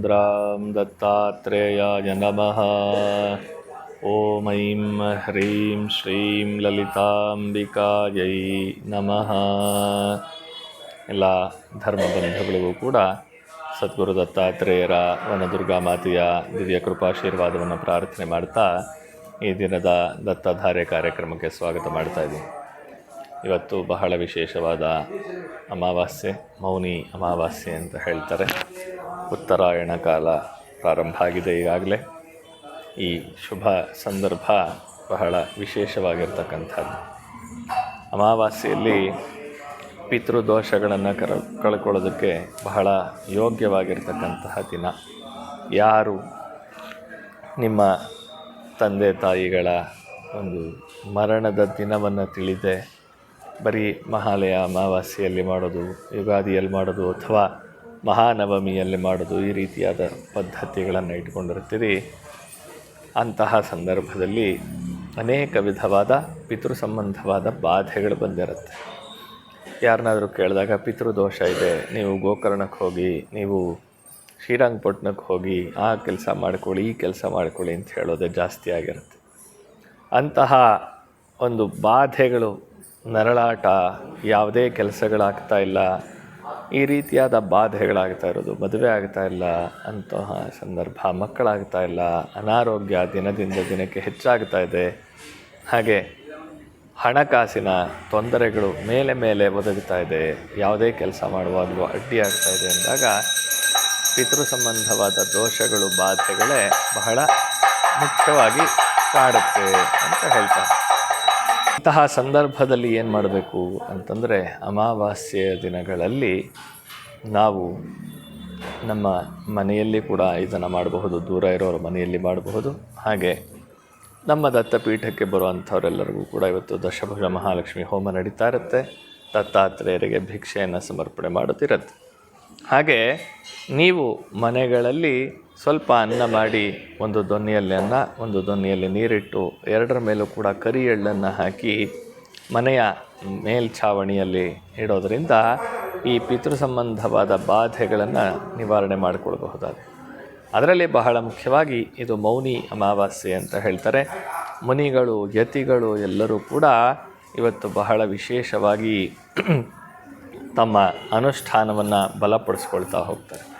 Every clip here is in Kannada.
गुरां दत्तात्रेयाय नमः ॐ ऐं ह्रीं श्रीं ಲಲಿತಾಂಬಿಕಾಯೈ ನಮಃ ಎಲ್ಲ ಧರ್ಮ ಬಂಧುಗಳಿಗೂ ಕೂಡ ಸದ್ಗುರು ದತ್ತಾತ್ರೇಯರ ವನದುರ್ಗಾ ಮಾತೆಯ ದಿವ್ಯ ಕೃಪಾಶೀರ್ವಾದವನ್ನು ಪ್ರಾರ್ಥನೆ ಮಾಡ್ತಾ ಈ ದಿನದ ದತ್ತಧಾರೆ ಕಾರ್ಯಕ್ರಮಕ್ಕೆ ಸ್ವಾಗತ ಮಾಡ್ತಾ ಇದ್ದೀನಿ ಇವತ್ತು ಬಹಳ ವಿಶೇಷವಾದ ಅಮಾವಾಸ್ಯೆ ಮೌನಿ ಅಮಾವಾಸ್ಯೆ ಅಂತ ಹೇಳ್ತಾರೆ ಉತ್ತರಾಯಣ ಕಾಲ ಪ್ರಾರಂಭ ಆಗಿದೆ ಈಗಾಗಲೇ. ಈ ಶುಭ ಸಂದರ್ಭ ಬಹಳ ವಿಶೇಷವಾಗಿರ್ತಕ್ಕಂಥದ್ದು. ಅಮಾವಾಸ್ಯೆಯಲ್ಲಿ ಪಿತೃದೋಷಗಳನ್ನು ಕರ, ಕಳ್ಕೊಳ್ಳೋದಕ್ಕೆ ಬಹಳ ಯೋಗ್ಯವಾಗಿರ್ತಕ್ಕಂತಹ ದಿನ. ಯಾರು ನಿಮ್ಮ ತಂದೆ, ತಾಯಿಗಳ ಒಂದು ಮರಣದ ದಿನವನ್ನು ತಿಳಿದೆ, ಬರೀ ಮಹಾಲಯ ಅಮಾವಾಸ್ಯೆಯಲ್ಲಿ ಮಾಡೋದು, ಯುಗಾದಿಯಲ್ಲಿ ಮಾಡೋದು ಅಥವಾ ಮಹಾನವಮಿಯಲ್ಲಿ ಮಾಡೋದು ಈ ರೀತಿಯಾದ ಪದ್ಧತಿಗಳನ್ನು ಇಟ್ಕೊಂಡಿರ್ತೀರಿ. ಅಂತಹ ಸಂದರ್ಭದಲ್ಲಿ ಅನೇಕ ವಿಧವಾದ ಪಿತೃ ಸಂಬಂಧವಾದ ಬಾಧೆಗಳು ಬಂದಿರುತ್ತೆ. ಯಾರನ್ನಾದರೂ ಕೇಳಿದಾಗ ಪಿತೃದೋಷ ಇದೆ, ನೀವು ಗೋಕರ್ಣಕ್ಕೆ ಹೋಗಿ, ನೀವು ಶ್ರೀರಂಗಪಟ್ಟಣಕ್ಕೆ ಹೋಗಿ, ಆ ಕೆಲಸ ಮಾಡ್ಕೊಳ್ಳಿ, ಈ ಕೆಲಸ ಮಾಡ್ಕೊಳ್ಳಿ ಅಂತ ಹೇಳೋದೇ ಜಾಸ್ತಿ ಆಗಿರುತ್ತೆ. ಅಂತಹ ಒಂದು ಬಾಧೆಗಳು, ನರಳಾಟ, ಯಾವುದೇ ಕೆಲಸಗಳಾಗ್ತಾ ಇಲ್ಲ ಈ ರೀತಿಯಾದ ಬಾಧೆಗಳಾಗ್ತಾ ಇರೋದು, ಮದುವೆ ಆಗ್ತಾ ಇಲ್ಲ ಅಂತಹ ಸಂದರ್ಭ, ಮಕ್ಕಳಾಗ್ತಾ ಇಲ್ಲ, ಅನಾರೋಗ್ಯ ದಿನದಿಂದ ದಿನಕ್ಕೆ ಹೆಚ್ಚಾಗ್ತಾ ಇದೆ. ಹಾಗೆ ಹಣಕಾಸಿನ ತೊಂದರೆಗಳು ಮೇಲೆ ಮೇಲೆ ಒದಗ್ತಾ ಇದೆ. ಯಾವುದೇ ಕೆಲಸ ಮಾಡುವಾಗಲೂ ಅಡ್ಡಿ ಆಗ್ತಾ ಇದೆ ಅಂದಾಗ ಪಿತೃ ಸಂಬಂಧವಾದ ದೋಷಗಳು, ಬಾಧೆಗಳೇ ಬಹಳ ಮುಖ್ಯವಾಗಿ ಕಾಡುತ್ತೆ ಅಂತ ಹೇಳ್ತಾರೆ. ಇಂತಹ ಸಂದರ್ಭದಲ್ಲಿ ಏನು ಮಾಡಬೇಕು ಅಂತಂದರೆ ಅಮಾವಾಸ್ಯೆಯ ದಿನಗಳಲ್ಲಿ ನಾವು ನಮ್ಮ ಮನೆಯಲ್ಲಿ ಕೂಡ ಇದನ್ನು ಮಾಡಬಹುದು, ದೂರ ಇರೋರು ಮನೆಯಲ್ಲಿ ಮಾಡಬಹುದು. ಹಾಗೆ ನಮ್ಮ ದತ್ತಪೀಠಕ್ಕೆ ಬರುವಂಥವರೆಲ್ಲರಿಗೂ ಕೂಡ ಇವತ್ತು ದಶಭುಜ ಮಹಾಲಕ್ಷ್ಮಿ ಹೋಮ ನಡೀತಾ ಇರುತ್ತೆ ದತ್ತಾತ್ರೇಯರಿಗೆ ಭಿಕ್ಷೆಯನ್ನು ಸಮರ್ಪಣೆ ಮಾಡುತ್ತಿರುತ್ತೆ. ಹಾಗೆ ನೀವು ಮನೆಗಳಲ್ಲಿ ಸ್ವಲ್ಪ ಅನ್ನ ಮಾಡಿ ಒಂದು ದೊನ್ನಿಯಲ್ಲಿ ಅನ್ನ, ಒಂದು ದೊನ್ನಿಯಲ್ಲಿ ನೀರಿಟ್ಟು, ಎರಡರ ಮೇಲೂ ಕೂಡ ಕರಿ ಎಳ್ಳನ್ನು ಹಾಕಿ ಮನೆಯ ಮೇಲ್ಛಾವಣಿಯಲ್ಲಿ ಇಡೋದರಿಂದ ಈ ಪಿತೃ ಸಂಬಂಧವಾದ ಬಾಧೆಗಳನ್ನು ನಿವಾರಣೆ ಮಾಡಿಕೊಳ್ಬಹುದಾಗಿದೆ. ಅದರಲ್ಲಿ ಬಹಳ ಮುಖ್ಯವಾಗಿ ಇದು ಮೌನಿ ಅಮಾವಾಸ್ಯೆ ಅಂತ ಹೇಳ್ತಾರೆ. ಮುನಿಗಳು, ಯತಿಗಳು ಎಲ್ಲರೂ ಕೂಡ ಇವತ್ತು ಬಹಳ ವಿಶೇಷವಾಗಿ ತಮ್ಮ ಅನುಷ್ಠಾನವನ್ನು ಬಲಪಡಿಸ್ಕೊಳ್ತಾ ಹೋಗ್ತಾರೆ.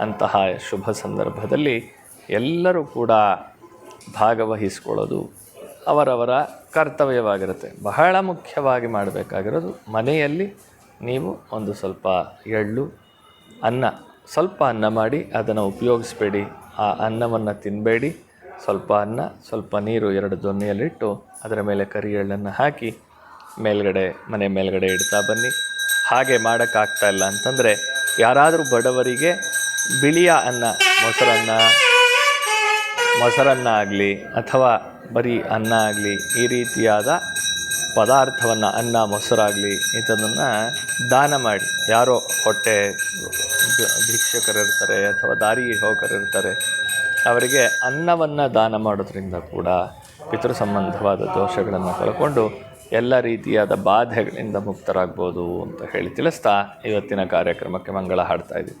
ಅಂತಹ ಶುಭ ಸಂದರ್ಭದಲ್ಲಿ ಎಲ್ಲರೂ ಕೂಡ ಭಾಗವಹಿಸ್ಕೊಳ್ಳೋದು ಅವರವರ ಕರ್ತವ್ಯವಾಗಿರುತ್ತೆ. ಬಹಳ ಮುಖ್ಯವಾಗಿ ಮಾಡಬೇಕಾಗಿರೋದು ಮನೆಯಲ್ಲಿ ನೀವು ಒಂದು ಸ್ವಲ್ಪ ಎಳ್ಳು, ಅನ್ನ, ಸ್ವಲ್ಪ ಅನ್ನ ಮಾಡಿ ಅದನ್ನು ಉಪಯೋಗಿಸ್ಬೇಡಿ. ಆ ಅನ್ನವನ್ನು ತಿನ್ನಬೇಡಿ ಸ್ವಲ್ಪ ಅನ್ನ, ಸ್ವಲ್ಪ ನೀರು ಎರಡು ದೊನ್ನೆಯಲ್ಲಿಟ್ಟು ಅದರ ಮೇಲೆ ಕರಿ ಎಳ್ಳನ್ನು ಹಾಕಿ ಮೇಲ್ಗಡೆ, ಮನೆ ಮೇಲ್ಗಡೆ ಇಡ್ತಾ ಬನ್ನಿ. ಹಾಗೆ ಮಾಡೋಕ್ಕಾಗ್ತಾ ಇಲ್ಲ ಅಂತಂದರೆ ಯಾರಾದರೂ ಬಡವರಿಗೆ ಬಿಳಿಯ ಅನ್ನ, ಮೊಸರನ್ನ ಮೊಸರನ್ನ ಆಗಲಿ ಅಥವಾ ಬರೀ ಅನ್ನ ಆಗಲಿ ಈ ರೀತಿಯಾದ ಪದಾರ್ಥವನ್ನು, ಅನ್ನ, ಮೊಸರಾಗಲಿ ಇಂಥದ್ದನ್ನು ದಾನ ಮಾಡಿ. ಯಾರೋ ಹೊಟ್ಟೆ ಭಿಕ್ಷಕರಿರ್ತಾರೆ ಅಥವಾ ದಾರಿ ಹೋಗರಿರ್ತಾರೆ ಅವರಿಗೆ ಅನ್ನವನ್ನು ದಾನ ಮಾಡೋದ್ರಿಂದ ಕೂಡ ಪಿತೃ ಸಂಬಂಧವಾದ ದೋಷಗಳನ್ನು ಕಳ್ಕೊಂಡು ಎಲ್ಲ ರೀತಿಯಾದ ಬಾಧೆಗಳಿಂದ ಮುಕ್ತರಾಗ್ಬೋದು ಅಂತ ಹೇಳಿ ತಿಳಿಸ್ತಾ ಇವತ್ತಿನ ಕಾರ್ಯಕ್ರಮಕ್ಕೆ ಮಂಗಳ ಹಾಡ್ತಾ ಇದ್ದೀವಿ